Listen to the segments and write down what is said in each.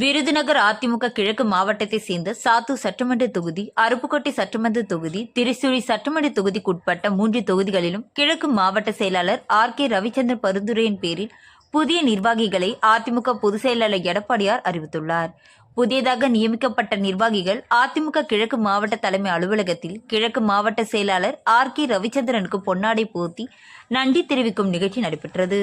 விருதுநகர் அதிமுக கிழக்கு மாவட்டத்தை சேர்ந்த சாத்து சட்டமன்ற தொகுதி அருப்புக்கோட்டை சட்டமன்ற தொகுதி திரிசூழி சட்டமன்ற தொகுதிக்குட்பட்ட மூன்று தொகுதிகளிலும் கிழக்கு மாவட்ட செயலாளர் ஆர் கே ரவிச்சந்திரன் பரிந்துரையின் பேரில் புதிய நிர்வாகிகளை அதிமுக பொதுச் செயலாளர் எடப்பாடியார் அறிவித்துள்ளார். புதியதாக நியமிக்கப்பட்ட நிர்வாகிகள் அதிமுக கிழக்கு மாவட்ட தலைமை அலுவலகத்தில் கிழக்கு மாவட்ட செயலாளர் ஆர் கே ரவிச்சந்திரனுக்கு பொன்னாடை போர்த்தி நன்றி தெரிவிக்கும் நிகழ்ச்சி நடைபெற்றது.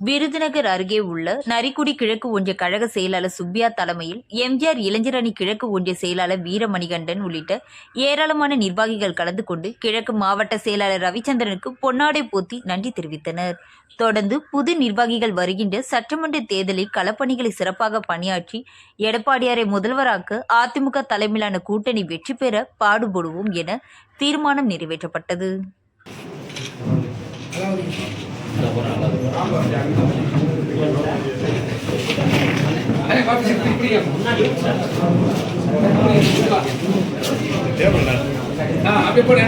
விருதுநகர் அருகே உள்ள நரிக்குடி கிழக்கு ஒன்றிய கழக செயலாளர் சுப்பியா தலைமையில் எம்ஜிஆர் இளைஞர் அணி கிழக்கு ஒன்றிய செயலாளர் வீரமணிகண்டன் உள்ளிட்ட ஏராளமான நிர்வாகிகள் கலந்து கொண்டு கிழக்கு மாவட்ட செயலாளர் ரவிச்சந்திரனுக்கு பொன்னாடை போத்தி நன்றி தெரிவித்தனர். தொடர்ந்து புது நிர்வாகிகள் வருகின்ற சட்டமன்ற தேர்தலில் களப்பணிகளை சிறப்பாக பணியாற்றி எடப்பாடியாரை முதல்வராக்க அதிமுக தலைமையிலான கூட்டணி வெற்றி பெற பாடுபடுவோம் என தீர்மானம் நிறைவேற்றப்பட்டது. அப்படி போடு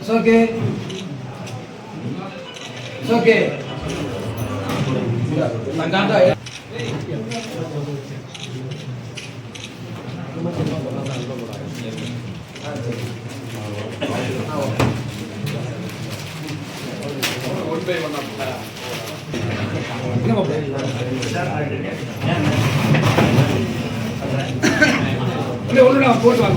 It's okay. It's okay. Tangkanta. இல்லை ஒன்று போட்டு வாங்க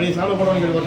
நீ சாப்பிட போடுவாங்க நீங்க கூட